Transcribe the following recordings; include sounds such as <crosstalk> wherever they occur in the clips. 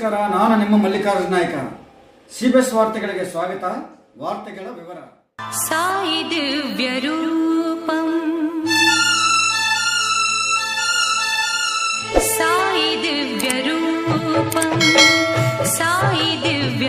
ನಮಸ್ಕಾರ, ನಾನು ನಿಮ್ಮ ಮಲ್ಲಿಕಾರ್ಜುನ ನಾಯಕ. ಸಿಬಿಎಸ್ ವಾರ್ತೆಗಳಿಗೆ ಸ್ವಾಗತ, ವಾರ್ತೆಗಳ ವಿವರ. ಸಾಯಿ ದಿವ್ಯ ರೂಪಂ ಸಾಯಿ ದಿವ್ಯ ರೂಪಂ ಸಾಯಿ ದಿವ್ಯ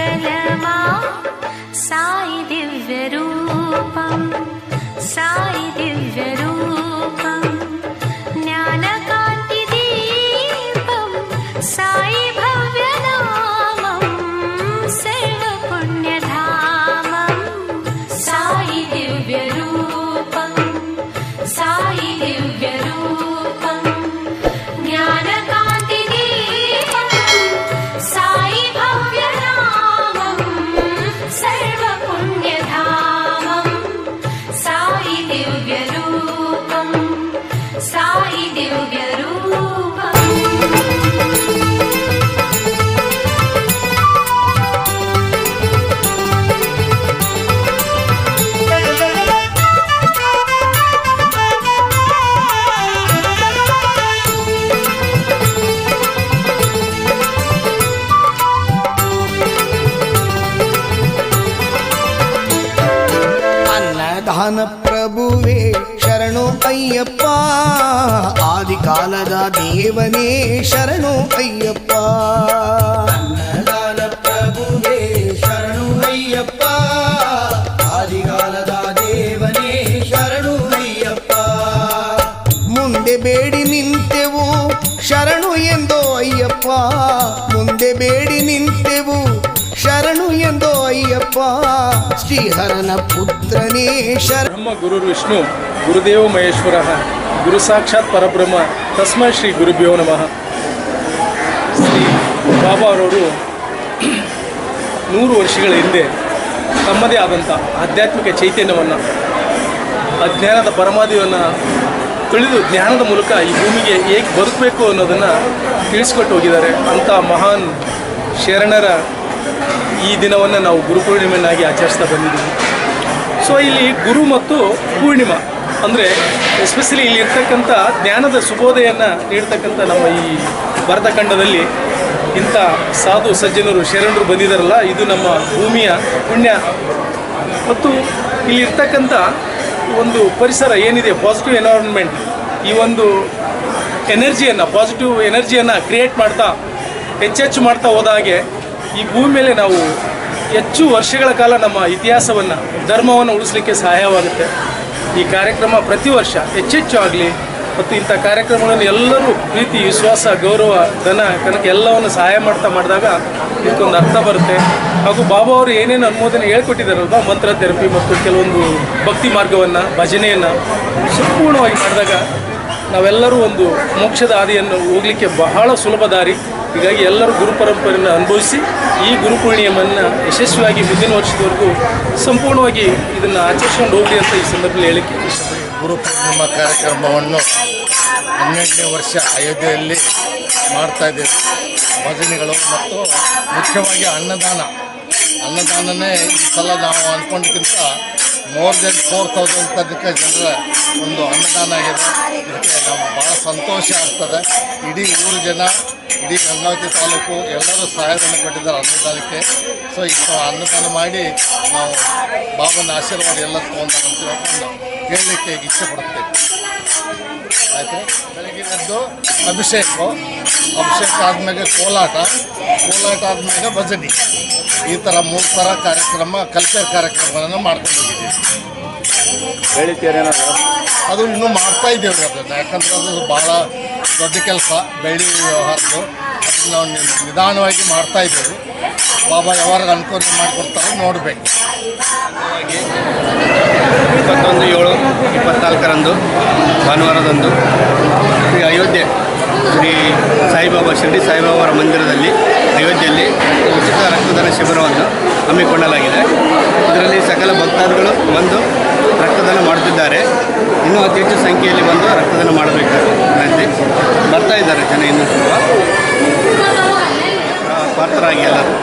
सकल up ಅಯ್ಯಪ್ಪ. ಆದಿಕಾಲದ ದೇವನೇ ಶರಣು ಅಯ್ಯಪ್ಪ. ಅನ್ನದಾನ ಪ್ರಭುವೇ ಶರಣು ಅಯ್ಯಪ್ಪ. ಆದಿಕಾಲದ ದೇವನೇ ಶರಣು ಅಯ್ಯಪ್ಪ. ಮುಂದೆ ಬೇಡಿ ನಿಂತೆವು ಶರಣು ಎಂದೋ ಅಯ್ಯಪ್ಪ. ಮುಂದೆ ಬೇಡಿ ನಿಂತೆವು ಶರಣು ಎಂದೋ ಅಯ್ಯಪ್ಪ. ಶ್ರೀಹರನ ಪುತ್ರನೇ ಶರಣ ಬ್ರಹ್ಮ ಗುರು ವಿಷ್ಣು, ಗುರುದೇವ ಮಹೇಶ್ವರ, ಗುರು ಸಾಕ್ಷಾತ್ ಪರಬ್ರಹ್ಮ, ತಸ್ಮೈ ಶ್ರೀ ಗುರುಭ್ಯೋ ನಮಃ. ಶ್ರೀ ಬಾಬಾರವರು <clears throat> ನೂರು ವರ್ಷಗಳ ಹಿಂದೆ ತಮ್ಮದೇ ಆದಂಥ ಆಧ್ಯಾತ್ಮಿಕ ಚೈತನ್ಯವನ್ನು, ಅಜ್ಞಾನದ ಪರಮಾದಿಯನ್ನು ತಿಳಿದು ಜ್ಞಾನದ ಮೂಲಕ ಈ ಭೂಮಿಗೆ ಹೇಗೆ ಬದುಕಬೇಕು ಅನ್ನೋದನ್ನು ತಿಳಿಸ್ಕೊಟ್ಟು ಹೋಗಿದ್ದಾರೆ ಅಂಥ ಮಹಾನ್ ಶರಣರ ಈ ದಿನವನ್ನು ನಾವು ಗುರುಪೂರ್ಣಿಮೆಯನ್ನಾಗಿ ಆಚರಿಸ್ತಾ ಬಂದಿದ್ದೀವಿ. ಸೊ ಇಲ್ಲಿ ಗುರು ಮತ್ತು ಪೂರ್ಣಿಮಾ. ಅಂದರೆ ಎಸ್ಪೆಷಲಿ ಇಲ್ಲಿ ಇರ್ತಕ್ಕಂಥ ಜ್ಞಾನದ ಸುಬೋಧೆಯನ್ನು ನೀಡ್ತಕ್ಕಂಥ ನಮ್ಮ ಈ ಭರತಖಂಡದಲ್ಲಿ ಇಂಥ ಸಾಧು ಸಜ್ಜನರು, ಶರಣರು ಬಂದಿದ್ದಾರಲ್ಲ ಇದು ನಮ್ಮ ಭೂಮಿಯ ಪುಣ್ಯ. ಮತ್ತು ಇಲ್ಲಿ ಇರ್ತಕ್ಕಂಥ ಒಂದು ಪರಿಸರ ಏನಿದೆ ಪಾಸಿಟಿವ್ ಎನ್ವೈರನ್ಮೆಂಟ್ ಈ ಒಂದು ಎನರ್ಜಿಯನ್ನು ಪಾಸಿಟಿವ್ ಎನರ್ಜಿಯನ್ನು ಕ್ರಿಯೇಟ್ ಮಾಡ್ತಾ, ಹೆಚ್ಚೆಚ್ಚು ಮಾಡ್ತಾ ಹೋದ ಹಾಗೆ ಈ ಭೂಮಿ ಮೇಲೆ ನಾವು ಹೆಚ್ಚು ವರ್ಷಗಳ ಕಾಲ ನಮ್ಮ ಇತಿಹಾಸವನ್ನು, ಧರ್ಮವನ್ನು ಉಳಿಸ್ಲಿಕ್ಕೆ ಸಹಾಯವಾಗುತ್ತೆ. ಈ ಕಾರ್ಯಕ್ರಮ ಪ್ರತಿ ವರ್ಷ ಹೆಚ್ಚೆಚ್ಚು ಆಗಲಿ, ಮತ್ತು ಇಂಥ ಕಾರ್ಯಕ್ರಮಗಳನ್ನು ಎಲ್ಲರೂ ಪ್ರೀತಿ, ವಿಶ್ವಾಸ, ಗೌರವ, ಧನ ಕನಕ ಎಲ್ಲವನ್ನು ಸಹಾಯ ಮಾಡ್ತಾ ಮಾಡಿದಾಗ ಇದಕ್ಕೊಂದು ಅರ್ಥ ಬರುತ್ತೆ. ಹಾಗೂ ಬಾಬಾ ಅವರು ಏನೇನು ಅನುಮೋದನೆ ಹೇಳ್ಕೊಟ್ಟಿದ್ದಾರಲ್ವ ಮಂತ್ರ ಥೆರಪಿ ಮತ್ತು ಕೆಲವೊಂದು ಭಕ್ತಿ ಮಾರ್ಗವನ್ನು, ಭಜನೆಯನ್ನು ಸಂಪೂರ್ಣವಾಗಿ ಮಾಡಿದಾಗ ನಾವೆಲ್ಲರೂ ಒಂದು ಮೋಕ್ಷದ ಹಾದಿಯನ್ನು ಹೋಗಲಿಕ್ಕೆ ಬಹಳ ಸುಲಭ ದಾರಿ. ಹೀಗಾಗಿ ಎಲ್ಲರೂ ಗುರು ಪರಂಪರೆಯನ್ನು ಅನುಭವಿಸಿ ಈ ಗುರು ಪೂರ್ಣಿಮೆಯನ್ನು ಯಶಸ್ವಿಯಾಗಿ ಮುಂದಿನ ವರ್ಷದವರೆಗೂ ಸಂಪೂರ್ಣವಾಗಿ ಇದನ್ನು ಆಚರಿಸ್ಕೊಂಡು ಹೋಗಲಿ ಅಂತ ಈ ಸಂದರ್ಭದಲ್ಲಿ ಹೇಳಿಕೆ. ಇಷ್ಟಪಡ್ತೀನಿ ಗುರು ಪೂರ್ಣಿಮಾ ಕಾರ್ಯಕ್ರಮವನ್ನು ಹನ್ನೆರಡನೇ ವರ್ಷ ಅಯೋಧ್ಯೆಯಲ್ಲಿ ಮಾಡ್ತಾ ಇದ್ದೇವೆ. ಭಜನೆಗಳು ಮತ್ತು ಮುಖ್ಯವಾಗಿ ಅನ್ನದಾನ. ಅನ್ನದಾನನೇ ಈ ಸಲ ನಾವು ಅಂದ್ಕೊಂಡಕ್ಕಿಂತ ಮೋರ್ ದೆನ್ ಫೋರ್ ತೌಸಂಡ್ ತನಕ ಜನರ ಒಂದು ಅನ್ನದಾನ ಆಗಿದೆ. ಇದಕ್ಕೆ ನಾವು ಭಾಳ ಸಂತೋಷ ಆಗ್ತದೆ. ಇಡೀ ಊರು ಜನ ಇಡೀ ಗಂಗಾವತಿ ತಾಲೂಕು ಎಲ್ಲರೂ ಸಹಾಯವನ್ನು ಕೊಟ್ಟಿದ್ದಾರೆ ಅನ್ನದಾನಕ್ಕೆ. ಸೊ ಈ ಸ- ಅನ್ನದಾನ ಮಾಡಿ ನಾವು ಬಾಬನ ಆಶೀರ್ವಾದ ಎಲ್ಲ ತೊಗೊಂಡು ಹೇಳಲಿಕ್ಕೆ ಇಷ್ಟಪಡುತ್ತೇವೆ ಆಯಿತು? ಬೆಳಗಿನದ್ದು ಅಭಿಷೇಕ ಅಭಿಷೇಕ ಆದಮೇಲೆ ಕೋಲಾಟ. ಕೋಲಾಟ ಆದಮೇಲೆ ಭಜನೆ. ಈ ಥರ ಮೂರು ಥರ ಕಾರ್ಯಕ್ರಮ ಕಲ್ಚರ್ ಕಾರ್ಯಕ್ರಮಗಳನ್ನು ಮಾಡ್ಕೊಂಡು ಹೋಗಿದ್ದೀವಿ. ಅದು ಇನ್ನೂ ಮಾಡ್ತಾ ಇದ್ದೇವೆ ಅದನ್ನು. ಯಾಕಂದ್ರೆ ಅದು ಭಾಳ ದೊಡ್ಡ ಕೆಲಸ, ಬೆಳ್ಳಿ ವ್ಯವಹಾರದ್ದು ಅದನ್ನು ನಾವು ನಿಧಾನವಾಗಿ ಮಾಡ್ತಾ ಇದ್ದೇವೆ. ಬಾಬಾ ಯಾವಾಗ ಅನುಕೂಲ ಮಾಡಿಕೊಡ್ತಾರೋ ನೋಡಬೇಕು. ಇಪ್ಪತ್ತೊಂದು, ಏಳು, ಇಪ್ಪತ್ನಾಲ್ಕರಂದು, ಭಾನುವಾರದಂದು ಶ್ರೀ ಅಯೋಧ್ಯೆ, ಶ್ರೀ ಸಾಯಿಬಾಬಾ, ಶಿರಡಿ ಸಾಯಿಬಾಬಾರ ಮಂದಿರದಲ್ಲಿ, ಅಯೋಧ್ಯೆಯಲ್ಲಿ ಉಚಿತ ರಕ್ತದಾನ ಶಿಬಿರವನ್ನು ಹಮ್ಮಿಕೊಳ್ಳಲಾಗಿದೆ. ಇದರಲ್ಲಿ ಸಕಲ ಭಕ್ತಾದಿಗಳು ಬಂದು ರಕ್ತದಾನ ಮಾಡುತ್ತಿದ್ದಾರೆ. ಇನ್ನೂ ಅತಿ ಹೆಚ್ಚು ಸಂಖ್ಯೆಯಲ್ಲಿ ಬಂದು ರಕ್ತದಾನ ಮಾಡಬೇಕಾಗಿ ಬರ್ತಾ ಇದ್ದಾರೆ ಜನ ಇನ್ನೂ ಸ್ವಲ್ಪ ಪಾತ್ರರಾಗಿ ಎಲ್ಲರೂ.